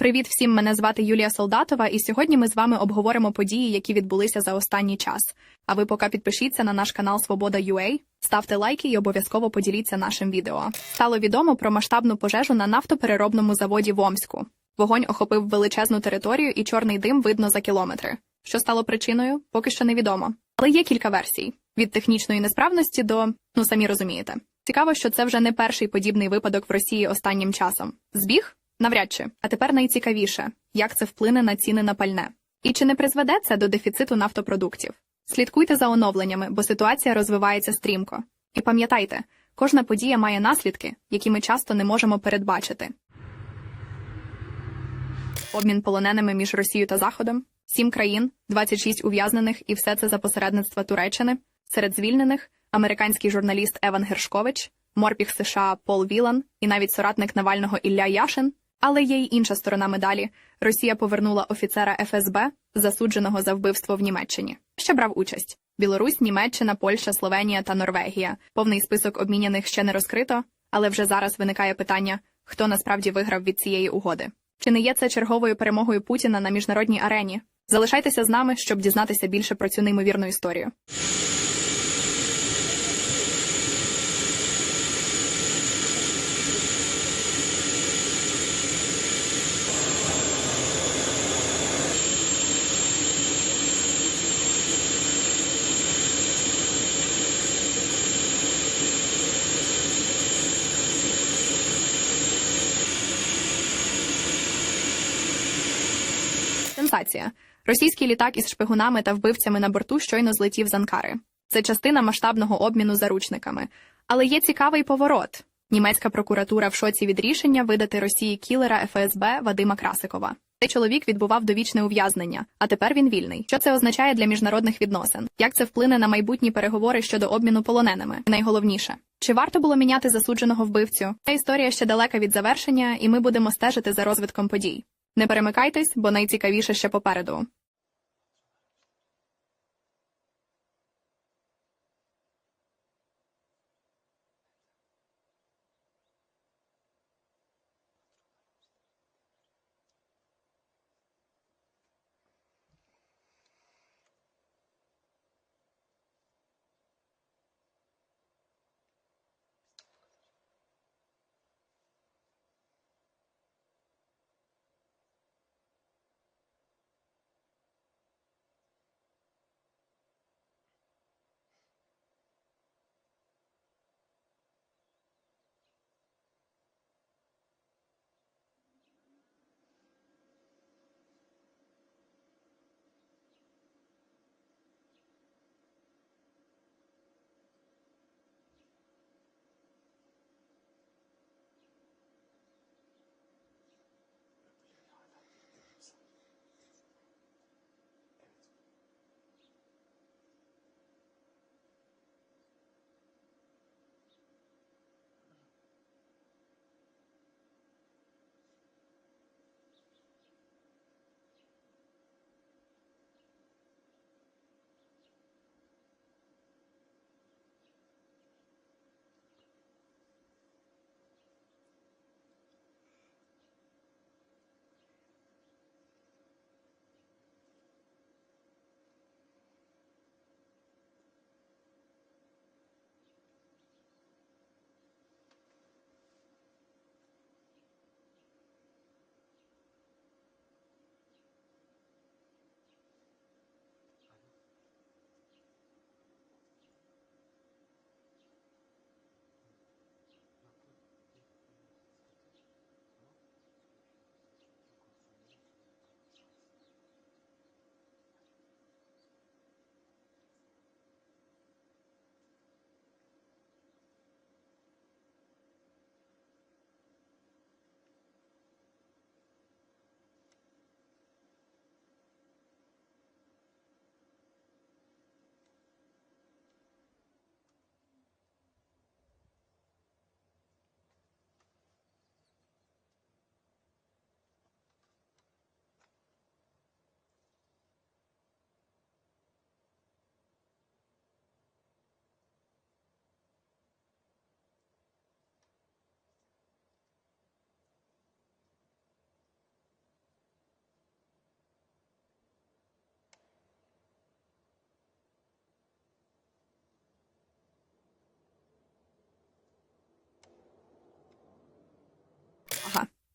Привіт всім! Мене звати Юлія Солдатова, і сьогодні ми з вами обговоримо події, які відбулися за останній час. А ви поки підпишіться на наш канал Свобода UA, ставте лайки і обов'язково поділіться нашим відео. Стало відомо про масштабну пожежу на нафтопереробному заводі в Омську. Вогонь охопив величезну територію, і чорний дим видно за кілометри. Що стало причиною, поки що невідомо. Але є кілька версій: від технічної несправності до ну самі розумієте. Цікаво, що це вже не перший подібний випадок в Росії останнім часом. Збіг? Навряд чи. А тепер найцікавіше, як це вплине на ціни на пальне. І чи не призведе це до дефіциту нафтопродуктів? Слідкуйте за оновленнями, бо ситуація розвивається стрімко. І пам'ятайте, кожна подія має наслідки, які ми часто не можемо передбачити. Обмін полоненими між Росією та Заходом, сім країн, 26 ув'язнених, і все це за посередництва Туреччини. Серед звільнених американський журналіст Еван Гершкович, морпіг США Пол Вілан і навіть соратник Навального Ілля Яшин. Але є й інша сторона медалі. Росія повернула офіцера ФСБ, засудженого за вбивство в Німеччині. Ще брав участь: Білорусь, Німеччина, Польща, Словенія та Норвегія. Повний список обміняних ще не розкрито, але вже зараз виникає питання, хто насправді виграв від цієї угоди. Чи не є це черговою перемогою Путіна на міжнародній арені? Залишайтеся з нами, щоб дізнатися більше про цю неймовірну історію. Сенсація. Російський літак із шпигунами та вбивцями на борту щойно злетів з Анкари. Це частина масштабного обміну заручниками. Але є цікавий поворот. Німецька прокуратура в шоці від рішення видати Росії кілера ФСБ Вадима Красикова. Цей чоловік відбував довічне ув'язнення, а тепер він вільний. Що це означає для міжнародних відносин? Як це вплине на майбутні переговори щодо обміну полоненими? Найголовніше, чи варто було міняти засудженого вбивцю? Ця історія ще далека від завершення, і ми будемо стежити за розвитком подій. Не перемикайтесь, бо найцікавіше ще попереду.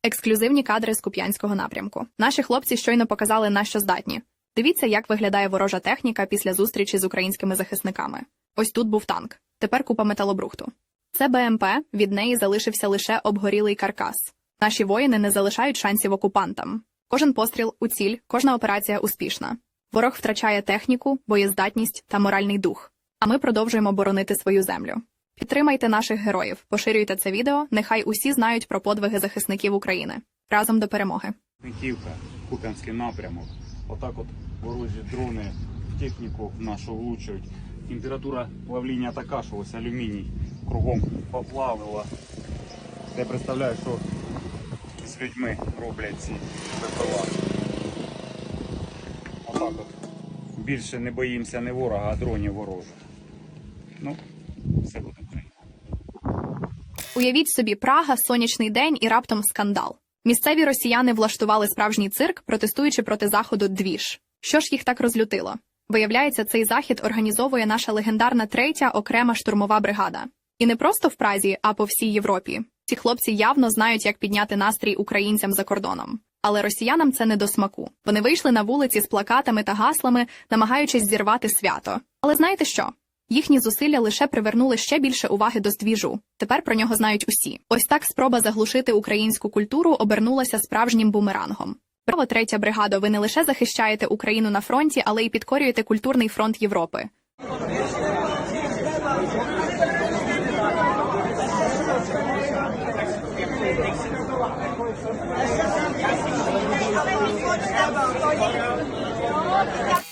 Ексклюзивні кадри з Куп'янського напрямку. Наші хлопці щойно показали на що здатні. Дивіться, як виглядає ворожа техніка після зустрічі з українськими захисниками. Ось тут був танк. Тепер купа металобрухту. Це БМП, від неї залишився лише обгорілий каркас. Наші воїни не залишають шансів окупантам. Кожен постріл у ціль, кожна операція успішна. Ворог втрачає техніку, боєздатність та моральний дух. А ми продовжуємо боронити свою землю. Підтримайте наших героїв, поширюйте це відео. Нехай усі знають про подвиги захисників України. Разом до перемоги. Квітівка, Куп'янський напрямок. Отак от ворожі дрони в техніку нашу влучують. Температура плавління така, що ось алюміній кругом поплавило. Я представляю, що з людьми роблять ці ВПЛА. Отак от. Більше не боїмося не ворога, а дронів ворожих. Ну. Уявіть собі Прага, сонячний день і раптом скандал. Місцеві росіяни влаштували справжній цирк, протестуючи проти заходу двіж. Що ж їх так розлютило? Виявляється, цей захід організовує наша легендарна третя окрема штурмова бригада. І не просто в Празі, а по всій Європі. Ці хлопці явно знають, як підняти настрій українцям за кордоном. Але росіянам це не до смаку. Вони вийшли на вулиці з плакатами та гаслами, намагаючись зірвати свято. Але знаєте що? Їхні зусилля лише привернули ще більше уваги до здвіжу. Тепер про нього знають усі. Ось так спроба заглушити українську культуру обернулася справжнім бумерангом. Право третя бригада, ви не лише захищаєте Україну на фронті, але й підкорюєте культурний фронт Європи.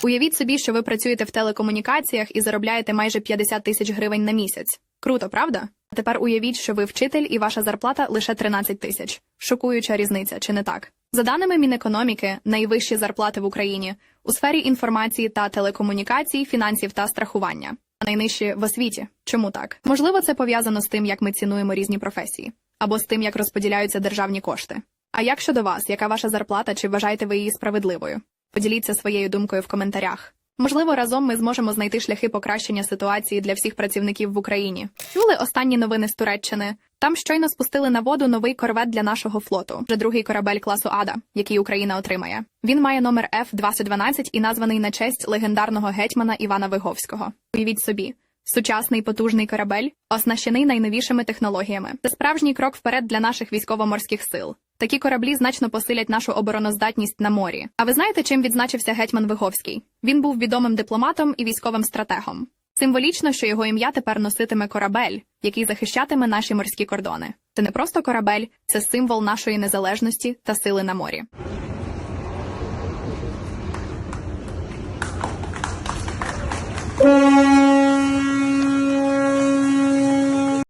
Уявіть собі, що ви працюєте в телекомунікаціях і заробляєте майже 50 тисяч гривень на місяць. Круто, правда? А тепер уявіть, що ви вчитель і ваша зарплата лише 13 тисяч. Шокуюча різниця, чи не так? За даними Мінекономіки, найвищі зарплати в Україні у сфері інформації та телекомунікацій, фінансів та страхування, а найнижчі в освіті. Чому так? Можливо, це пов'язано з тим, як ми цінуємо різні професії, або з тим, як розподіляються державні кошти. А як щодо вас, яка ваша зарплата, чи вважаєте ви її справедливою? Поділіться своєю думкою в коментарях. Можливо, разом ми зможемо знайти шляхи покращення ситуації для всіх працівників в Україні. Чули останні новини з Туреччини? Там щойно спустили на воду новий корвет для нашого флоту, вже другий корабель класу Ада, який Україна отримає. Він має номер F-2012 і названий на честь легендарного гетьмана Івана Виговського. Уявіть собі. Сучасний потужний корабель, оснащений найновішими технологіями. Це справжній крок вперед для наших військово-морських сил. Такі кораблі значно посилять нашу обороноздатність на морі. А ви знаєте, чим відзначився гетьман Виговський? Він був відомим дипломатом і військовим стратегом. Символічно, що його ім'я тепер носитиме корабель, який захищатиме наші морські кордони. Це не просто корабель, це символ нашої незалежності та сили на морі.